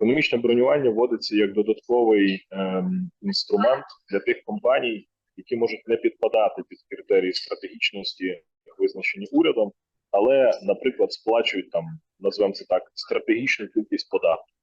Економічне бронювання вводиться як додатковий ем, інструмент для тих компаній, які можуть не підпадати під критерії стратегічності, визначені урядом, але, наприклад, сплачують там, назвемо це так, стратегічну кількість податків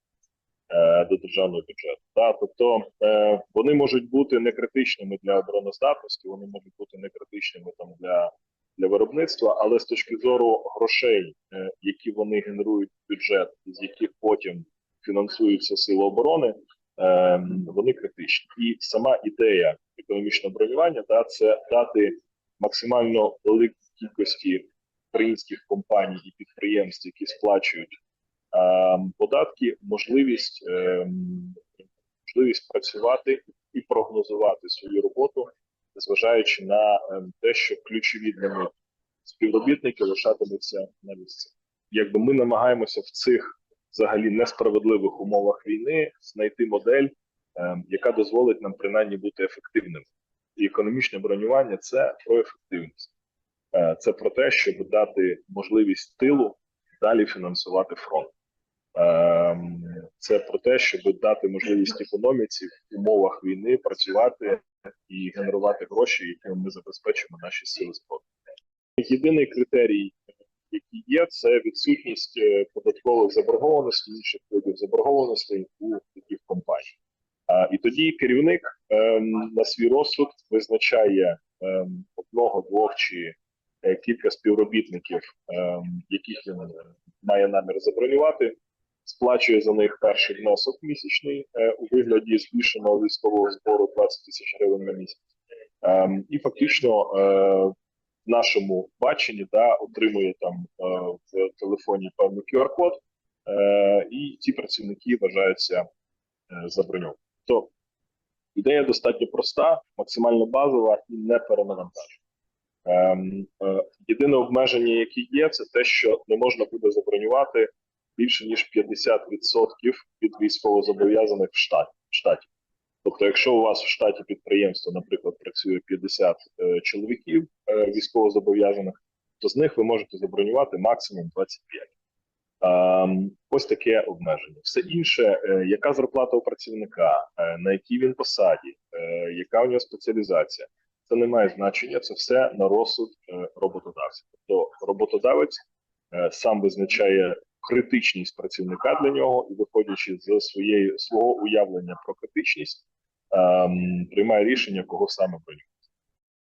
е, до державного бюджету. Да? Тобто е, вони можуть бути не критичними для обороноздатності, вони можуть бути не критичними там для, для виробництва, але з точки зору грошей, е, які вони генерують в бюджет, з яких потім фінансуються сили оборони, е, вони критичні. І сама ідея економічного бронювання да, це дати максимально великій кількості українських компаній і підприємств, які сплачують е, податки, можливість, е, можливість працювати і прогнозувати свою роботу, зважаючи на те, що ключові для них співробітники лишатимуться на місці. Якби ми намагаємося в цих взагалі несправедливих умовах війни знайти модель, е, яка дозволить нам принаймні бути ефективними. І економічне бронювання це про ефективність, Е, це про те, щоб дати можливість тилу далі фінансувати фронт. Ем, Це про те, щоб дати можливість економіці в умовах війни працювати і генерувати гроші, якими ми забезпечимо наші сили спорту. Єдиний критерій, який є, це відсутність е, податкових заборгованостей, інших видів заборгованостей у таких компаній. А, і тоді керівник ем, на свій розсуд визначає ем, одного, двох чи е, кілька співробітників, ем, яких він має намір забронювати, сплачує за них перший внесок місячний е, у вигляді збільшеного військового збору 20 тисяч гривень на місяць. Ем, і фактично е, нашому баченні да, отримує там е, в телефоні певний QR-код, е, і ці працівники вважаються е, заброньовані. То ідея достатньо проста, максимально базова і не перенавантажена. Ем, єдине обмеження, яке є, це те, що не можна буде забронювати більше ніж 50% від військовозобов'язаних в штаті. Тобто, якщо у вас в штаті підприємства, наприклад, працює 50 е, чоловіків е, військовозобов'язаних, то з них ви можете забронювати максимум 25. Ем, ось таке обмеження. Все інше, е, яка зарплата у працівника, на якій він посаді, яка у нього спеціалізація, це не має значення. Це все на розсуд роботодавця. Тобто роботодавець сам визначає критичність працівника для нього і, виходячи з своєї свого уявлення про критичність, ем, приймає рішення, кого саме бронювати.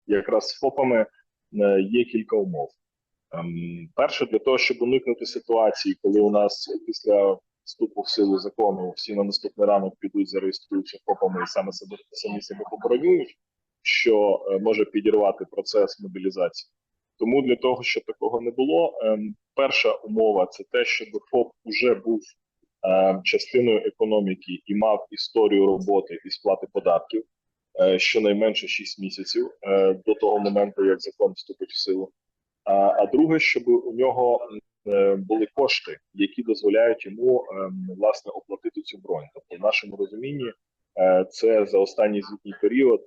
Якраз з ФОПами е, є кілька умов. Ем, перше, для того, щоб уникнути ситуації, коли у нас після вступу в силу закону всі на наступний ранок підуть, зареєструються ФОПами і саме себе самі себе побронюють, що е, може підірвати процес мобілізації. Тому для того, щоб такого не було, ем, перша умова це те, щоб ФОП вже був частиною економіки і мав історію роботи і сплати податків е, щонайменше 6 місяців е, до того моменту, як закон вступить в силу. А, друге, щоб у нього е, були кошти, які дозволяють йому власне оплатити цю бронь. Тобто, в нашому розумінні, е, це за останній звітній період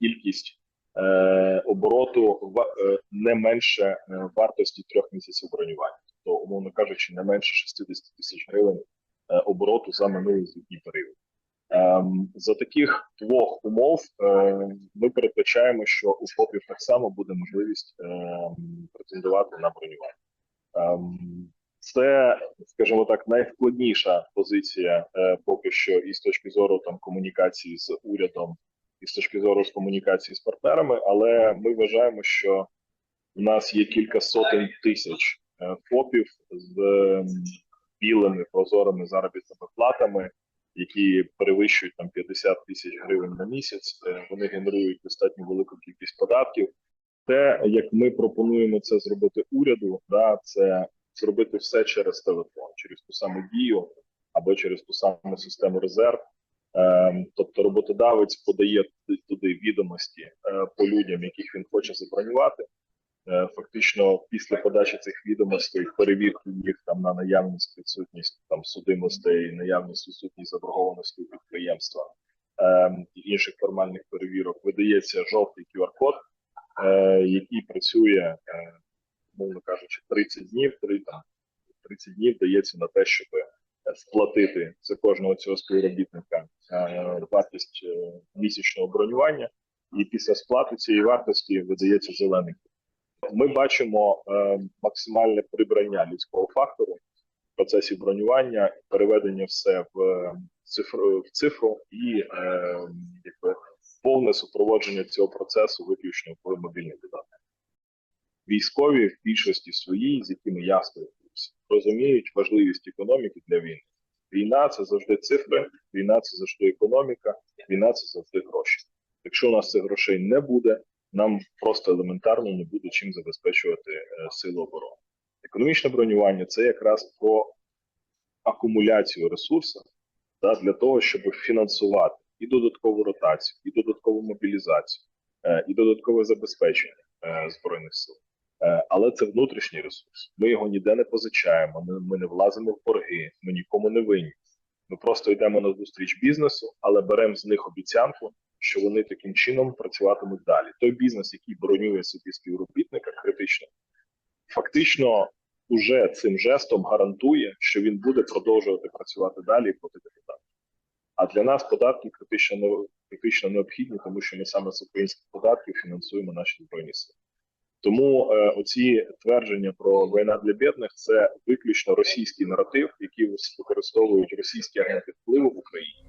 кількість е, обороту е, не менше е, вартості трьох місяців бронювання, тобто, умовно кажучи, не менше 60 тисяч гривень е, обороту за минулий звітній період. Ем, за таких двох умов е, ми передбачаємо, що у ФОПів так само буде можливість ем, претендувати на бронювання. Ем, це, скажімо так, найскладніша позиція е, поки що, і з точки зору там комунікації з урядом, і з точки зору з комунікації з партнерами. Але ми вважаємо, що у нас є кілька сотень тисяч ФОПів з ем, білими прозорими заробітними платами які перевищують там 50 тисяч гривень на місяць. Е, Вони генерують достатньо велику кількість податків. Те, як ми пропонуємо це зробити уряду, да, це зробити все через телефон, через ту саму дію або через ту саму систему резерв. Ем, тобто роботодавець подає туди- відомості е, по людям, яких він хоче забронювати. Е, Фактично, після подачі цих відомостей, перевірки їх там на наявність, відсутність там судимостей, наявність відсутність заборгованості підприємства ем, і інших формальних перевірок, видається жовтий QR-код, е, який працює, е, мовно кажучи, 30 днів, 3, там, 30 днів дається на те, щоб сплатити за кожного цього співробітника вартість місячного бронювання, і після сплати цієї вартості видається зелений. Ми бачимо е, максимальне прибрання людського фактору в процесі бронювання, переведення все в е, цифру в цифру і е, якби повне супроводження цього процесу виключно в мобільний додаток. Військові в більшості своїй, з якими я спілкуюся, розуміють важливість економіки для війни. Війна це завжди цифри, війна це завжди економіка, війна це завжди гроші. Якщо у нас цих грошей не буде, нам просто елементарно не буде чим забезпечувати е, сили оборони. Економічне бронювання це якраз про акумуляцію ресурсів да, для того, щоб фінансувати і додаткову ротацію, і додаткову мобілізацію, е, і додаткове забезпечення е, збройних сил. Але це внутрішній ресурс. Ми його ніде не позичаємо, ми не влазимо в борги, ми нікому не винні. Ми просто йдемо на зустріч бізнесу, але беремо з них обіцянку, що вони таким чином працюватимуть далі. Той бізнес, який бронює собі співробітника критично, фактично уже цим жестом гарантує, що він буде продовжувати працювати далі платити податки. А для нас податки критично критично необхідні, тому що ми саме з українських податків фінансуємо наші збройні сили. Тому е, оці твердження про війна для бідних це виключно російський наратив, який використовують російські агенти впливу в Україні.